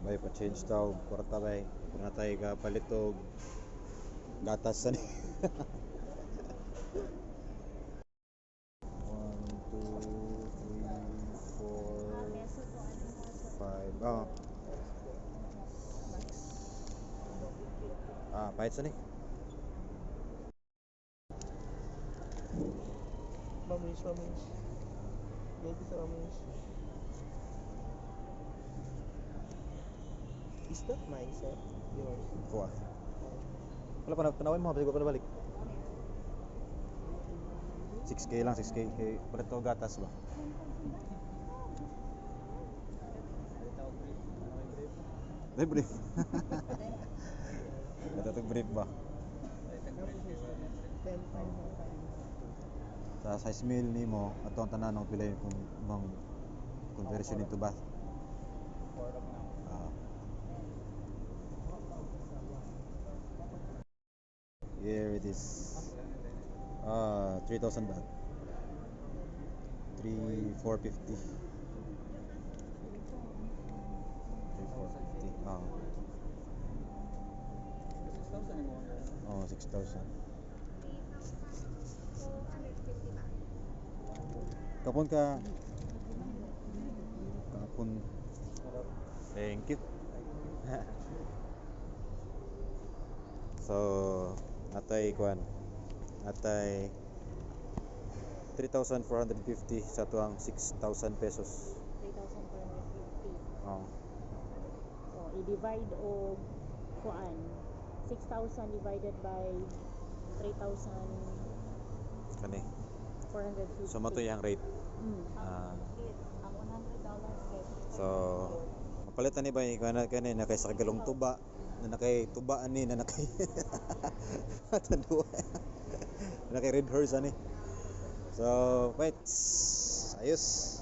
Sabay pa change daw, kwarta bay. Kung natay ka palitog gatas sa ni. Oh. Ah, pahit sa ni. Mamish, mamish. Maybe sa mamish. Is that mine, sir? Yours? Kuha. Wala pa na, tanawin mo, kasi ko pa nabalik. 6k lang, 6k. Kay palit to gatas ba? Ay, brief. Ito itong brief ba? Sa size meal ni mo, ato ang tanan ng pilay kung bang conversion into bath. Ah. here it is. Ah, 3,000 baht. 3, 450. 3, 450. Ah. Oh, 6,000. Kapon ka. Kapon. Thank you. so, atay kuan. Atay 3,450 sa tuang 6,000 pesos. 3,450. Oh. So, i-divide o kuan. 6,000 divided by 3,450. Kani. So, mato yung rate. Mm. Ah, Ang $100 rate. so, mapalitan ni ba yung kuan kani na kay sa galong tuba na nakay tuba ani na nakay Tandua. na nakay red horse ani. So, wait. Ayos.